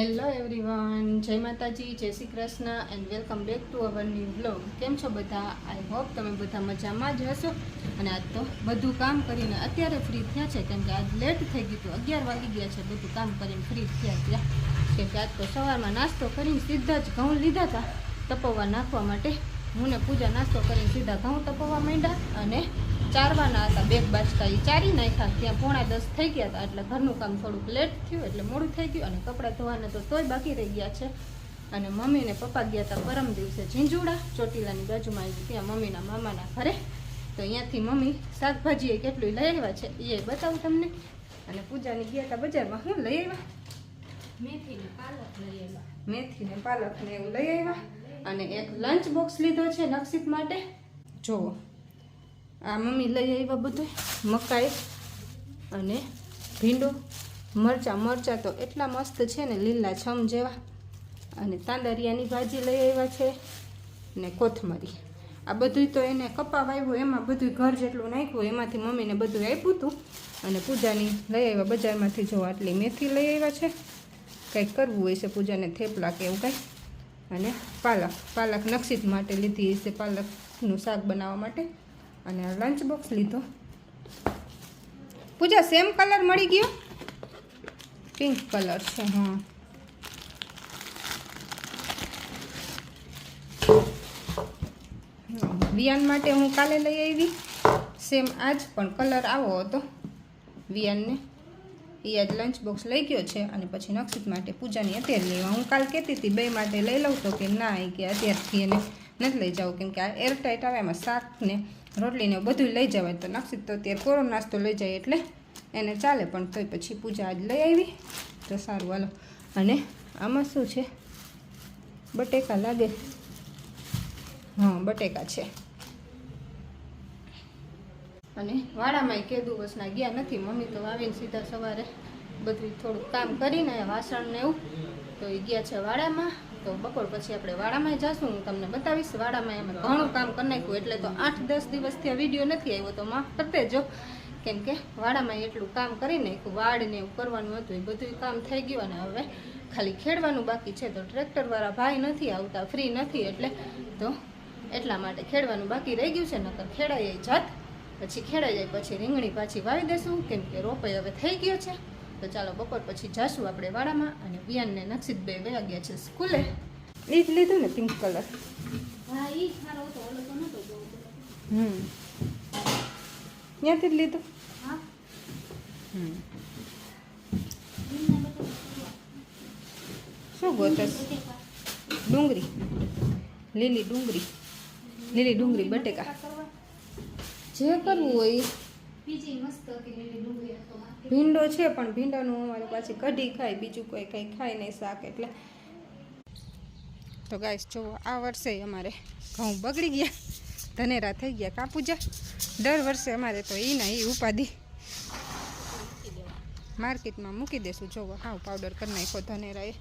Hello everyone જય માતાજી, જય Shri Krishna and welcome back to our new blog કેમ છો બધા? આઈ હોપ તમે બધા મજામાં જ હશો. અને આજ તો બધું કામ કરીને અત્યારે ફ્રી થયા છે. કેમ કે આજ લેટ થઈ ગયું હતું, અગિયાર વાગી ગયા છે. બધું કામ કરીને ફ્રી થયા ત્યાં કેમ કે આજ તો સવારમાં નાસ્તો કરીને સીધા જ ઘઉં લીધા હતા તપવવા નાખવા માટે. હું ને પૂજા નાસ્તો કરીને સીધા ઘઉં તપવવા માંડ્યા અને ચારવાના હતા બેગ બાજતા એ ચારી નાખ્યા ત્યાં પોણા દસ થઈ ગયા હતા એટલે ઘરનું કામ થોડુંક લેટ થયું એટલે મોડું થઈ ગયું અને કપડાં ધોવાના તો તોય બાકી રહી ગયા છે. અને મમ્મી ને પપ્પા ગયા હતા પરમ દિવસે ઝીંઝુડા ચોટીલાની બાજુમાં આવી ત્યાં મમ્મીના મામાના ઘરે. તો અહીંયાથી મમ્મી શાકભાજી એ કેટલું લઈ આવ્યા છે એ બતાવું તમને. અને પૂજાની ગયા હતા બજારમાં હું લઈ આવ્યા? મેથી ને પાલક લઈ આવ્યા. મેથી ને પાલક ને એવું લઈ આવ્યા. અને એક લંચ બોક્સ લીધો છે નક્ષિત માટે. જુઓ. આ મમ્મી લઈ આવ્યા બધું, મકાઈ અને ભીંડો, મરચાં. મરચાં તો એટલા મસ્ત છે ને લીલા છમ જેવા. અને તાંદરિયાની ભાજી લઈ આવ્યા છે ને કોથમરી. આ બધું તો એને કપા વાવ્યું એમાં બધું ઘર જેટલું નાખ્યું, એમાંથી મમ્મીને બધું આપ્યું હતું. અને પૂજાની લઈ આવ્યા, બજારમાંથી જો આટલી મેથી લઈ આવ્યા છે. કંઈક કરવું હોય છે પૂજાને, થેપલા કે એવું કંઈ. અને પાલક. પાલક નક્ષિત માટે લીધી છે પાલકનું શાક બનાવવા માટે. અને લંચ બોક્સ લીધો. પૂજા સેમ કલર મળી ગયો? પિંક કલર છે, હા. વિયાન માટે હું કાલે લઈ આવી. સેમ આજ, પણ કલર આવો હતો વિયાનને. એ આજ લંચ બોક્સ લઈ ગયો છે અને પછી નક્ષિત માટે પૂજાની અત્યારે લેવા. હું કાલ કહેતી હતી બે માટે લઈ લઉં તો કે ના એ કે અત્યારથી એને નથી લઈ જાઉં કેમ કે આ એરટાઈટ આવે, એમાં શાક ને રોટલીને બધું લઈ જવાય. તો નક્ષિત તો અત્યારે કોરો નાસ્તો લઈ જાય એટલે એને ચાલે, પણ તોય પછી પૂજા આજ લઈ આવી. તો સારું, હાલો. અને આમાં શું છે? બટેકા લાગે. હા, બટેકા છે. અને વાડામાં કે દિવસના ગયા નથી. મમ્મી તો આવીને સીધા સવારે બધું થોડુંક કામ કરીને વાસણ ને એવું. તો એ ગયા છે વાડામાં. તો બપોર પછી આપણે વાડામાં જશું, હું તમને બતાવીશ. વાડામાં અમે ઘણું કામ કરી નાખ્યું, એટલે તો આઠ દસ દિવસથી આ વીડિયો નથી આવ્યો, તો માફ કરી દેજો કેમ કે વાડામાં એટલું કામ કરી નાખ્યું, વાડ ને એવું કરવાનું હતું, એ બધું કામ થઈ ગયું અને હવે ખાલી ખેડવાનું બાકી છે. તો ટ્રેક્ટરવાળા ભાઈ નથી આવતા, ફ્રી નથી, એટલે તો એટલા માટે ખેડવાનું બાકી રહી ગયું છે, નકર ખેડાઈ જાત પછી ખેડાઈ જાય, પછી રીંગણી પાછી વાવી દેશું, કેમ કે રોપાઈ હવે થઈ ગયો છે. તો ચાલો બપોર પછી જાશું આપણે વાડામાં અને વિયાનને નક્ષિત બે વયા ગયા છે સ્કૂલે. એ જ લીધું ને પિંક કલર. હા ઈ જ મારો હતો ઓલો તો નતો હમ. ત્યાંથી જ લીધું. હા. હમ. શું ગોતસ ડુંગળી. લીલી ડુંગળી. લીલી ડુંગળી બટેકા. જે કરવું હોય બીજી મસ્ત હતી લીલી ડુંગળી. ભીંડો છે પણ ભીંડાનું અમારે પાછી કઢી ખાય બીજું કોઈ કંઈ ખાય નહીં શાક એટલે. તો ગાય જો આ વર્ષે અમારે ઘઉં બગડી ગયા ધનેરા થઈ ગયા કાપુજા દર વર્ષે અમારે તો એ ના એ ઉપાધિ. માર્કેટમાં મૂકી દેશું જોવો હાવ પાવડર કરી નાખો ધનેરા એ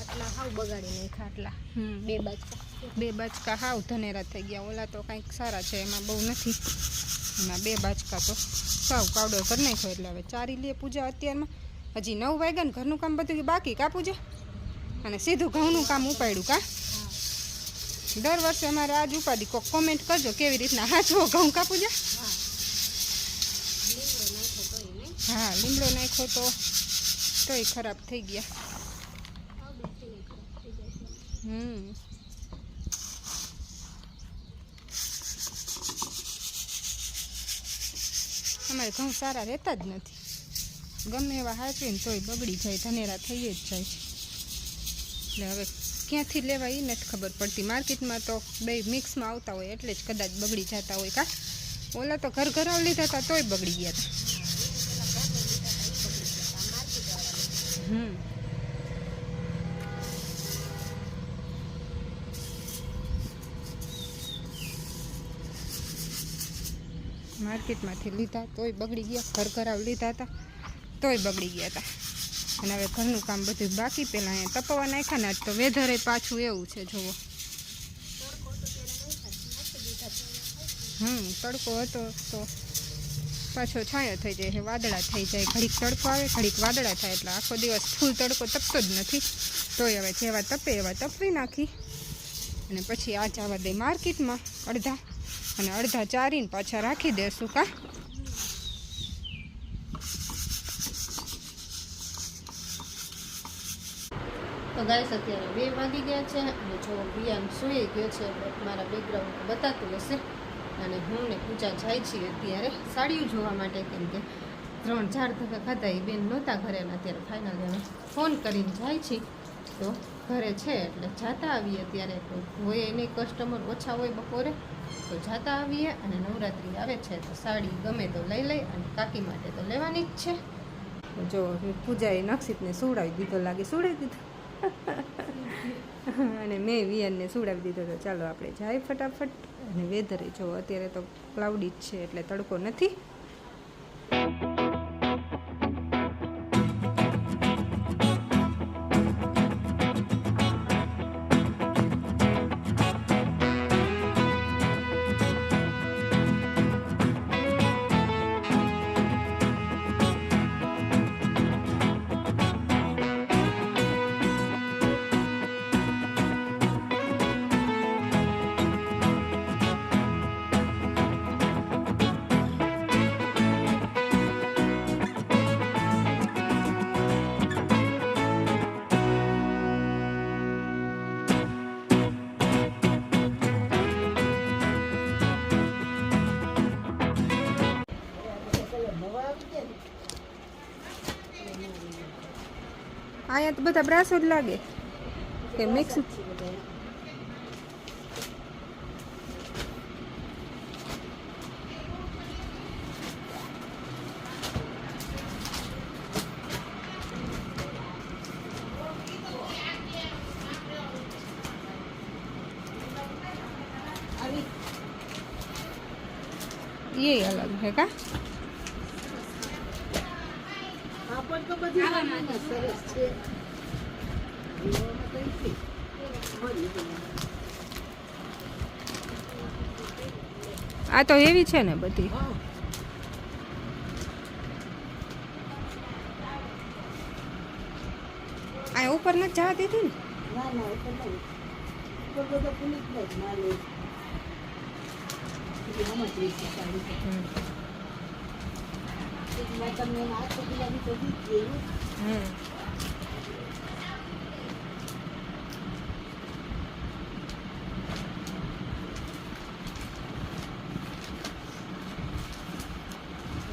આટલા હાવ બગાડી નાખ્યા આટલા. બે બાજકા. બે બાચકા હાવ ધનેરા થઈ ગયા ઓલા તો કાંઈક સારા છે એમાં બહુ નથી. એના બે બાચકા તો સાવ કાવડો કરી નાખ્યો એટલે હવે ચારી લે પૂજા અત્યારમાં. હજી નવ વાગ્યા ને ઘરનું કામ બધું બાકી કા પૂજા? અને સીધું ઘઉંનું કામ ઉપાડ્યું કા? દર વર્ષે અમારે આજ ઉપાડી. કોક કોમેન્ટ કરજો કેવી રીતના હાચવો ઘઉં કા પૂજા? હા, લીમડો નાખ્યો તો તોય ખરાબ થઈ ગયા. હમ. અમારે ઘઉં સારા રહેતા જ નથી. ગમે એવા હાચવીને તોય બગડી જાય, ધનેરા થઈ જ જાય એટલે હવે ક્યાંથી લેવા એ નથી ખબર પડતી. માર્કેટમાં તો બે મિક્સમાં આવતા હોય, એટલે જ કદાચ બગડી જતા હોય. કા ઓલા તો ઘર ઘરાવ લીધા હતા, તોય બગડી ગયા હતા. હમ. માર્કેટમાંથી લીધા, તોય બગડી ગયા, ઘર ઘરાવ લીધા હતા, તોય બગડી ગયા હતા. અને હવે ઘરનું કામ બધું બાકી પહેલાં અહીંયા તપવા નાખ્યા ને તો વેધરે પાછું એવું છે, જુઓ. હમ, તડકો હતો તો પાછો છાંયો થઈ જાય છે વાદળા થઈ જાય, ઘડીક તડકો આવે, ઘડીક વાદળા થાય, એટલે આખો દિવસ ફૂલ તડકો તપતો જ નથી. તોય હવે જેવા તપે એવા તપવી નાખી. અને પછી આ જવા દે માર્કેટમાં અડધા. અને અડધા ચારીને પાછા રાખી દેશું કા? તો ગાઈસ, અત્યારે બે વાગી ગયા છે અને જો બિયાન સૂઈ ગયો છે મારા બેકગ્રાઉન્ડ બતાતું હશે. અને હું ને પૂજા જાય છીએ અત્યારે સાડીઓ જોવા માટે, કેમ કે ત્રણ ચાર ધક્કા ખાધા એ બેન નહોતા ઘરે અત્યારે ફાઇનલ અમે ફોન કરીને જાય છે. તો ઘરે છે એટલે જાતા આવીએ અત્યારે. તો હોય નહીં કસ્ટમર ઓછા હોય બપોરે. તો જતા આવીએ અને નવરાત્રિ આવે છે તો સાડી ગમે તો લઈ લઈ અને કાકી માટે તો લેવાની જ છે. જો પૂજાએ નક્ષિતને સુવડાવી દીધો લાગે સુવડાવી દીધો. અને મેં વિયનને સુવડાવી દીધો તો ચાલો આપણે જાય ફટાફટ. અને વેધરે જો અત્યારે તો ક્લાઉડી જ છે એટલે તડકો નથી. અહીંયા તો બધા બ્રાસો જ લાગે કે મિક્સ ये अलग है का આ તો એવી છે ને બધી. આ ઉપર નથી જવા દીધી ને? ના ના એ તો નહીં ઉપર બધો પુલિસ ને જ મારે બીજી હમણાં જ રહી છે સાડી તો. એકમાં તમને એના હાથ પકડી લાગી તો દીધી એવું. હમ ગાળા બોર્ડરમાં મસ્ત છે પણ એ કલર થોડો આવી આવી કપડાની છે ડિઝાઇન ફૂલ કરી. ડિઝાઇન બદલી જાય બીજું કંઈ ન હોય. હમ. કાચો માલ આવે ને હમ તો આ ડિઝાઇન અલગ આવે ઉપર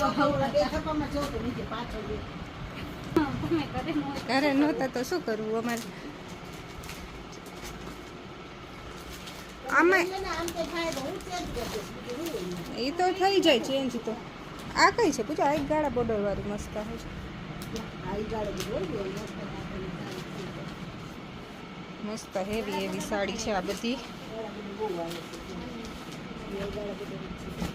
ચોખાઓ લાગે, મસ્ત જો પણ એ કલર થોડો. ઘરે નહોતા તો શું કરવું અમારે આમાં એટલે ને આમ કંઈ થાય તો હું change કરી દઈશ. બીજું શું હોય? એ તો થઈ જાય ચેન્જ તો. આ કઈ છે? પૂછો એક ગાળા બોર્ડર વાળી મસ્ત આવે છે. મસ્ત હેવી હેવી સાડી છે આ બધી ગાળા બધું બહુ આવે છે. એ ગાળા બધું છે.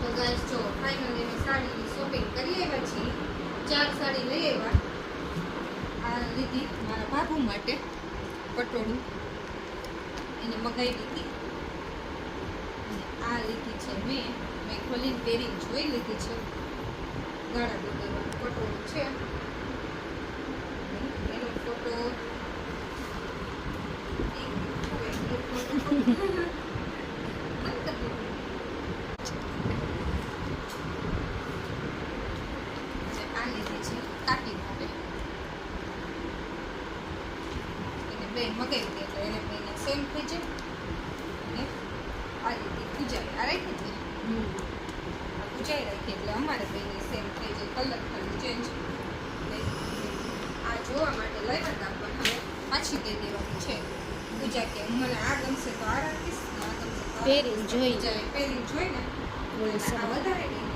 તો ગાઈસ જો ફાઇનલી મેં સાડીની શોપિંગ કરી આવ્યા છીએ ચાર સાડી લઈ આવ્યા. આ લીધી મારા બાબુ માટે પટોળું એને મગાવી લીધી. અને આ લીધી છે મેં. મેં ખોલીને પહેરીને જોઈ લીધી છે. ગાળા બોર્ડરવાળું પટોળું છે એનો ફોટો અને આ લીધી છે કાકી માટે એને બે મગાવી દે એટલે એને બેને સેમ થઈ જાય. અને આ રીતે પૂજાએ આ રાખી દે. આ પૂજાએ રાખી એટલે અમારે બેને સેમ થઈ જાય કલર ખાલી ચેન્જ આ જોવા માટે લાવ્યા હતા પણ હવે પાછી દઈ દેવાની છે. પૂજા કે મને આ ગમશે તો આ રાખીશ આ ગમશે પહેરીને જોઈ. જાય પહેરીને જોઈ ને વધારે નહીં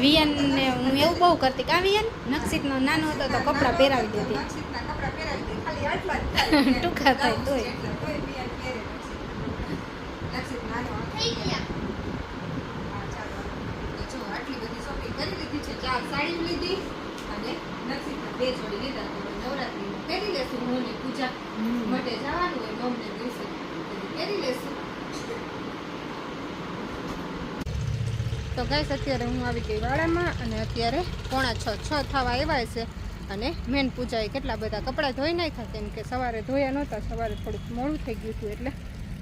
વિયનને હું એવું બહુ કરતી કા વિયન નક્ષિતનો નાનો હતો તો કપડાં પહેરાવી દેતી નક્ષિતના કપડાં પહેરાવી દે. ખાલી આટલા જ થાય. ટૂંકા થાય તોય. એટલા. તોય બિયાન પહેરે નક્ષિત. નક્ષિત નાનો હતો. થઈ ગયા હા, ચાલો. તો જો આટલી બધી શોપિંગ કરી લીધી છે ચાર સાડી લીધી અને નક્ષિતના બે જોડી લીધા તો નવરાત્રીમાં પહેરી લેશું હું ને પૂજા માટે જવાનું હોય તો ગાઈસ અત્યારે હું આવી ગઈ વાડામાં અને અત્યારે પોણા છ છ થવા આવ્યા છે. અને મેન પૂજાએ કેટલા બધા કપડાં ધોઈ નાખ્યા કેમ કે સવારે ધોયા નહોતા, સવારે થોડુંક મોડું થઈ ગયું હતું એટલે.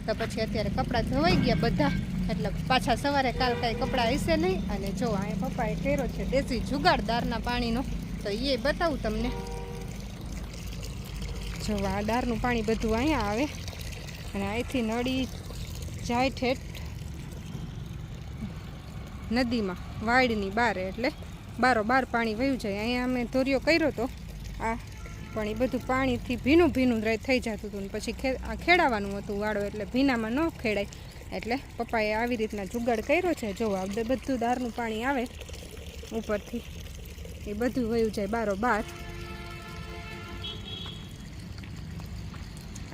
તો પછી અત્યારે કપડાં ધોવાઈ ગયા બધા. એટલે પાછા સવારે કાલ કાંઈ કપડાં હશે નહીં. અને જો આ પપ્પાએ કર્યો છે દેશી જુગાડદારના પાણીનો. તો એ બતાવું તમને. જો, આ દારનું પાણી બધું અહીંયા આવે. અને અહીંથી નળી જાય ઠેઠ. નદીમાં, વાડની બારે એટલે બારો બાર પાણી વહ્યું જાય. અહીંયા અમે ધોરિયો કર્યો તો આ પણ એ બધું પાણીથી ભીનું ભીનું થઈ જતું હતું ને પછી આ ખેડાવાનું હતું વાળો એટલે ભીનામાં ન ખેડાય. એટલે પપ્પાએ આવી રીતના જુગાડ કર્યો છે. જો આ બધું દારનું પાણી આવે ઉપરથી, એ બધું વયું જાય બારો બાર.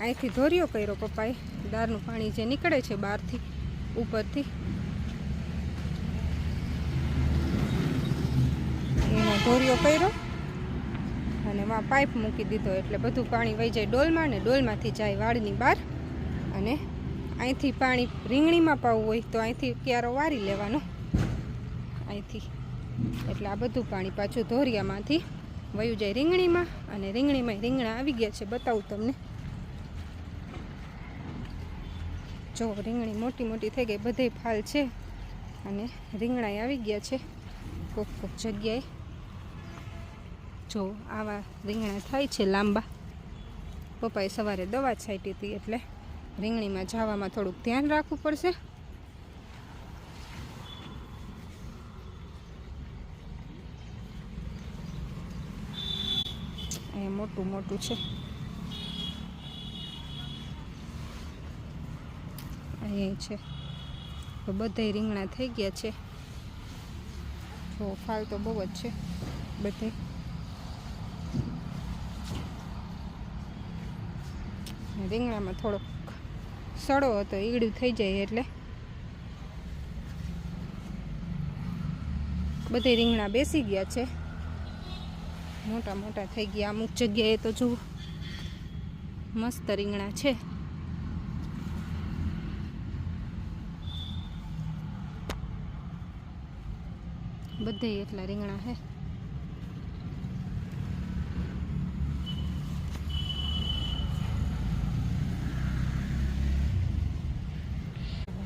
અહીંથી ધોરિયો કર્યો પપ્પાએ. દારનું પાણી જે નીકળે છે બહારથી, ઉપરથી એનો કર્યો અને માં પાઇપ મૂકી દીધો એટલે બધું પાણી વહી જાય ડોલમાં ને ડોલમાંથી જાય વાળની બહાર. અને અહીંથી પાણી રીંગણીમાં પાવું હોય તો અહીંથી ક્યારો વારી લેવાનો. અહીંથી. એટલે આ બધું પાણી પાછું ધોરિયામાંથી વયું જાય રીંગણીમાં અને રીંગણીમાં રીંગણા આવી ગયા છે. બતાવું તમને. જો, રીંગણી મોટી મોટી થઈ ગઈ. બધે ફાલ છે. અને રીંગણા આવી ગયા છે. કોક કોક જગ્યાએ જો આવા રીંગણા થાય છે લાંબા. પપ્પાએ સવારે દવા છાંટી હતી એટલે રીંગણીમાં જવામાં થોડુંક ધ્યાન રાખવું પડશે. અહીંયા મોટું મોટું છે. અહીં છે. તો બધાય રીંગણા થઈ ગયા છે. જો ફાલ તો બહુ જ છે. બધે રીંગણામાં થોડોક સડો હતો ઈગડું થઈ જાય એટલે. બધે રીંગણા બેસી ગયા છે. મોટા મોટા થઈ ગયા. અમુક જગ્યાએ તો જુઓ, મસ્ત રીંગણા છે. બધે એટલા રીંગણા છે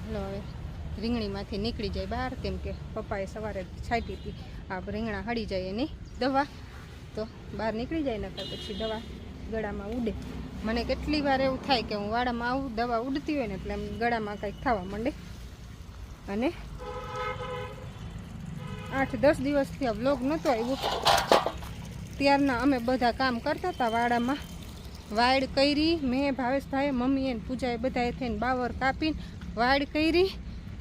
હલો હવે રીંગણીમાંથી નીકળી જાય બહાર, કેમ કે પપ્પાએ સવારે છાંટી હતી. આ રીંગણા હળી જાય એની દવા, તો બહાર નીકળી જાય, નકર પછી દવા ગળામાં ઉડે. મને કેટલી વાર એવું થાય કે હું વાડામાં આવું, દવા ઉડતી હોય ને એટલે ગળામાં કંઈક થવા માંડે. અને આઠ દસ દિવસથી આ વ્લોગ નહોતો આવ્યો. ત્યારના અમે બધા કામ કરતા હતા વાડામાં. વાડ કરી, મેં ભાવેશભાઈ મમ્મી એને પૂજાએ બધાએ થઈને બાવર કાપીને વાડ કરી.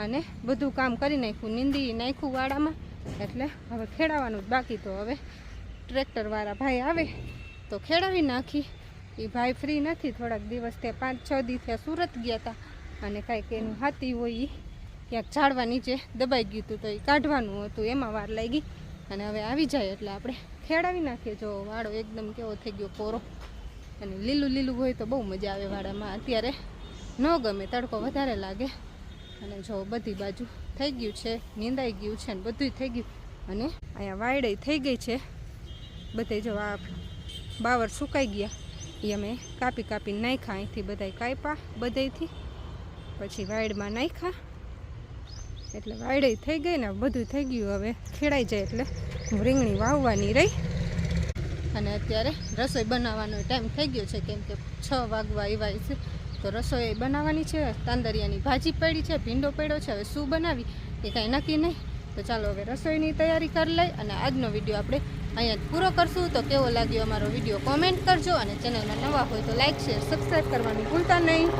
અને બધું કામ કરી નાખ્યું, નીંદી નાખ્યું વાડામાં. એટલે હવે ખેડાવાનું જ બાકી તો હવે ટ્રેક્ટરવાળા ભાઈ આવે તો ખેડાવી નાખી. એ ભાઈ ફ્રી નથી, થોડાક દિવસ ત્યાં પાંચ છ દિવસે સુરત ગયા હતા અને કાંઈક એનું હાથી હોય એ ક્યાંક ઝાડવા નીચે દબાઈ ગયું હતું તો એ કાઢવાનું હતું, એમાં વાર લાગી. અને હવે આવી જાય એટલે આપણે ખેડાવી નાખીએ. જો વાળો એકદમ કેવો થઈ ગયો કોરો. અને લીલું લીલું હોય તો બહુ મજા આવે વાડામાં. અત્યારે ન ગમે, તડકો વધારે લાગે. અને જો બધી બાજુ થઈ ગયું છે, નીંદાઈ ગયું છે ને બધું થઈ ગયું. અને અહીંયા વાયડાઈ થઈ ગઈ છે. બધે જો આ બાવર સુકાઈ ગયા. એ અમે કાપી કાપીને નાખ્યા. અહીંથી બધાય કાપ્યા બધેથી પછી વાયડમાં નાખ્યા. એટલે વાયડાઈ થઈ ગઈ ને બધું થઈ ગયું. હવે ખેડાઈ જાય એટલે રીંગણી વાવવાની રહી. અને અત્યારે રસોઈ બનાવવાનો ટાઈમ થઈ ગયો છે. કેમ કે છ વાગવા એવાય છે. તો રસોઈ બનાવવાની છે, તાંદરિયાની ભાજી પડી છે, ભીંડો પડ્યો છે, હવે શું બનાવી, એ કાંઈ નક્કી નહીં. તો ચાલો હવે રસોઈની તૈયારી કરી લઈ અને આજનો વીડિયો આપણે અહીંયા પૂરો કરશું. તો કેવો લાગ્યો અમારો વીડિયો કોમેન્ટ કરજો અને ચેનલમાં નવા હોય તો લાઇક શેર, સબસ્ક્રાઈબ કરવાનું ભૂલતા નહીં.